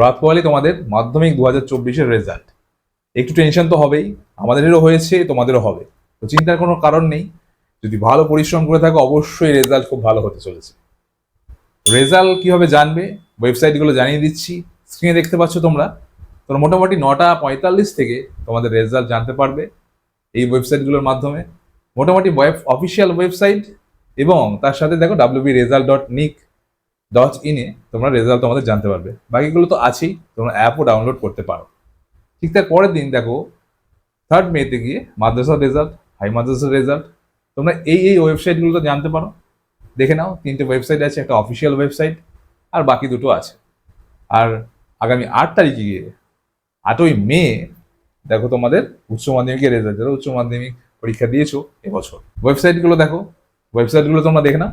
রাত পোহালে তোমাদের মাধ্যমিক দু হাজার চব্বিশের রেজাল্ট একটু টেনশন তো হবেই। আমাদেরও হয়েছে, তোমাদেরও হবে। তো চিন্তার কোনো কারণ নেই। যদি ভালো পরিশ্রম করে থাকো, অবশ্যই রেজাল্ট খুব ভালো হতে চলেছে। রেজাল্ট কীভাবে জানবে? ওয়েবসাইটগুলো জানিয়ে দিচ্ছি। স্ক্রিনে দেখতে পাচ্ছ তোমরা। তোমরা মোটামুটি নটা পঁয়তাল্লিশ থেকে তোমাদের রেজাল্ট জানতে পারবে এই ওয়েবসাইটগুলোর মাধ্যমে। মোটামুটি ওয়েব অফিসিয়াল ওয়েবসাইট এবং তার সাথে দেখো WB result dot nic dot ইনে তোমরা রেজাল্ট তোমাদের জানতে পারবে। বাকিগুলো তো আছেই, তোমরা অ্যাপও ডাউনলোড করতে পারো। ঠিক তার পরের দিন দেখো থার্ড মেতে গিয়ে মাদ্রাসার রেজাল্ট হাই মাদ্রাসার রেজাল্ট তোমরা এই এই ওয়েবসাইটগুলো তো জানতে পারো। দেখে নাও, তিনটে ওয়েবসাইট আছে, একটা অফিসিয়াল ওয়েবসাইট আর বাকি দুটো আছে। আর আগামী আট তারিখে গিয়ে, আটই মে, দেখো তোমাদের উচ্চ মাধ্যমিকের রেজাল্ট যারা উচ্চ মাধ্যমিক পরীক্ষা দিয়েছ, এবছর। ওয়েবসাইটগুলো দেখো ওয়েবসাইটগুলো তোমরা দেখে নাও।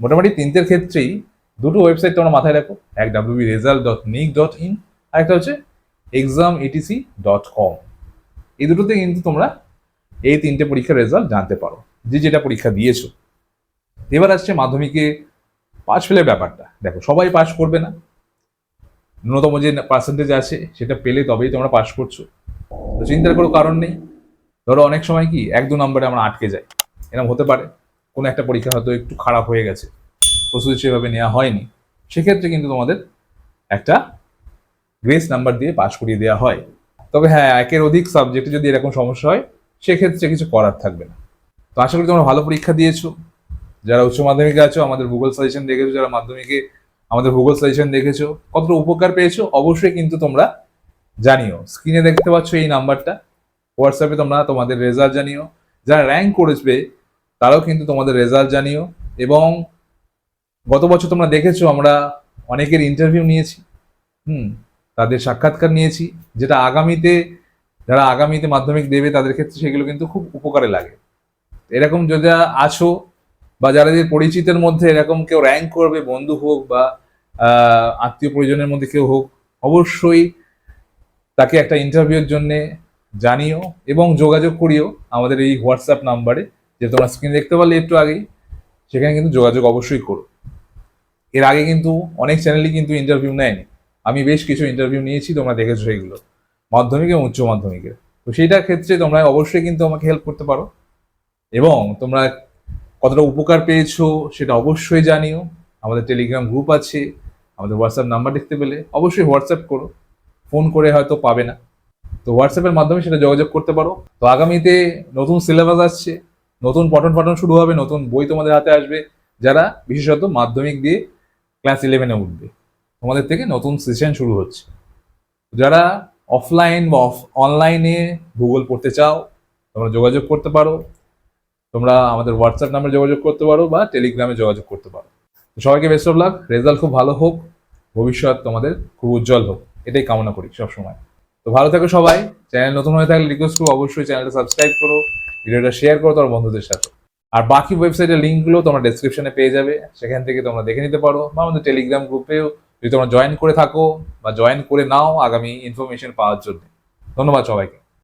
মোটামুটি তিনটের ক্ষেত্রেই দুটো ওয়েবসাইট তোমরা মাথায় রাখো। এক WB result dot nic dot in আর একটা হচ্ছে এক্সাম এটিসি ডট কম এই দুটোতে কিন্তু তোমরা এই তিনটে পরীক্ষার রেজাল্ট জানতে পারো, যে যেটা পরীক্ষা দিয়েছ। এবার আসছে মাধ্যমিকে পাস ফেলের ব্যাপারটা। দেখো, সবাই পাস করবে না। ন্যূনতম যে পার্সেন্টেজ আছে, সেটা পেলে তবেই তোমরা পাস করছ। তো চিন্তার কোনো কারণ নেই। ধরো অনেক সময় কি, এক দু নম্বরে আমরা আটকে যাই। এরকম হতে পারে। কোনো একটা পরীক্ষা হয়তো একটু খারাপ হয়ে গেছে। প্রস্তুতি সেভাবে নেওয়া হয়নি। সেক্ষেত্রে কিন্তু তোমাদের একটা গ্রেস নাম্বার দিয়ে পাশ করিয়ে দেওয়া হয়। তবে হ্যাঁ একের অধিক সাবজেক্টে যদি এরকম সমস্যা হয়, সেক্ষেত্রে কিছু করার থাকবে না। তো আশা করি তোমরা ভালো পরীক্ষা দিয়েছ। যারা উচ্চ মাধ্যমিকে আছো, আমাদের গুগল সাজেশন দেখেছ, যারা মাধ্যমিকে আমাদের গুগল সাজেশন দেখেছ, কতটা উপকার পেয়েছ, অবশ্যই কিন্তু তোমরা জানিও। স্ক্রিনে দেখতে পাচ্ছ এই নাম্বারটা। হোয়াটসঅ্যাপে তোমরা তোমাদের রেজাল্ট জানিও। যারা র্যাঙ্ক করেছে তারাও কিন্তু তোমাদের রেজাল্ট জানিও। এবং গত বছর তোমরা দেখেছ, আমরা অনেকের ইন্টারভিউ নিয়েছি, হুম, তাদের সাক্ষাৎকার নিয়েছি, যেটা আগামীতে, যারা আগামীতে মাধ্যমিক দেবে তাদের ক্ষেত্রে সেগুলো কিন্তু খুব উপকারে লাগে। এরকম যদি আছো, বা যাদের পরিচিতের মধ্যে এরকম কেউ র্যাঙ্ক করবে, বন্ধু হোক বা আত্মীয় পরিজনের মধ্যে কেউ হোক, অবশ্যই তাকে একটা ইন্টারভিউর জন্যে জানিও এবং যোগাযোগ করিও আমাদের এই হোয়াটসঅ্যাপ নাম্বারে যে তোমরা স্ক্রিন দেখতে পারলে একটু আগেই, সেখানে কিন্তু যোগাযোগ অবশ্যই করো। এর আগে কিন্তু অনেক চ্যানেলই কিন্তু ইন্টারভিউ নেয়নি। আমি বেশ কিছু ইন্টারভিউ নিয়েছি, তোমরা দেখেছ সেইগুলো মাধ্যমিক এবং উচ্চ মাধ্যমিকের। তো সেইটার ক্ষেত্রে তোমরা অবশ্যই কিন্তু আমাকে হেল্প করতে পারো। এবং তোমরা কতটা উপকার পেয়েছ সেটা অবশ্যই জানিও। আমাদের টেলিগ্রাম গ্রুপ আছে, আমাদের হোয়াটসঅ্যাপ নাম্বার দেখতে পেলে অবশ্যই হোয়াটসঅ্যাপ করো। ফোন করে হয়তো পাবে না। তো হোয়াটসঅ্যাপের মাধ্যমে সেটা যোগাযোগ করতে পারো। তো আগামীতে নতুন সিলেবাস আসছে। নতুন পঠন পাঠন শুরু হবে, নতুন বই তোমাদের হাতে আসবে, যারা বিশেষত মাধ্যমিক দিয়ে ক্লাস ইলেভেনে উঠবে, তোমাদের থেকে নতুন সেশন শুরু হচ্ছে। যারা অফলাইন বা অফ অনলাইনে ভূগোল পড়তে চাও, তোমরা যোগাযোগ করতে পারো, তোমরা আমাদের হোয়াটসঅ্যাপ নাম্বারে যোগাযোগ করতে পারো বা টেলিগ্রামে যোগাযোগ করতে পারো। সবাইকে বেস্ট অফ লাক রেজাল্ট খুব ভালো হোক, ভবিষ্যৎ তোমাদের খুব উজ্জ্বল হোক, এটাই কামনা করি সবসময়। তো ভালো থাকো সবাই চ্যানেল নতুন হয়ে থাকলে রিকোয়েস্ট করব অবশ্যই চ্যানেলটা সাবস্ক্রাইব করো ভিডিওটা শেয়ার করো তোমার বন্ধুদের সাথে। আর বাকি ওয়েবসাইটের লিঙ্কগুলো তোমরা ডেসক্রিপশনে পেয়ে যাবে। সেখান থেকে তোমরা দেখে নিতে পারো। বা আমাদের টেলিগ্রাম গ্রুপেও যদি তোমরা জয়েন করে থাকো বা জয়েন করে নাও আগামী ইনফরমেশন পাওয়ার জন্য। ধন্যবাদ সবাইকে।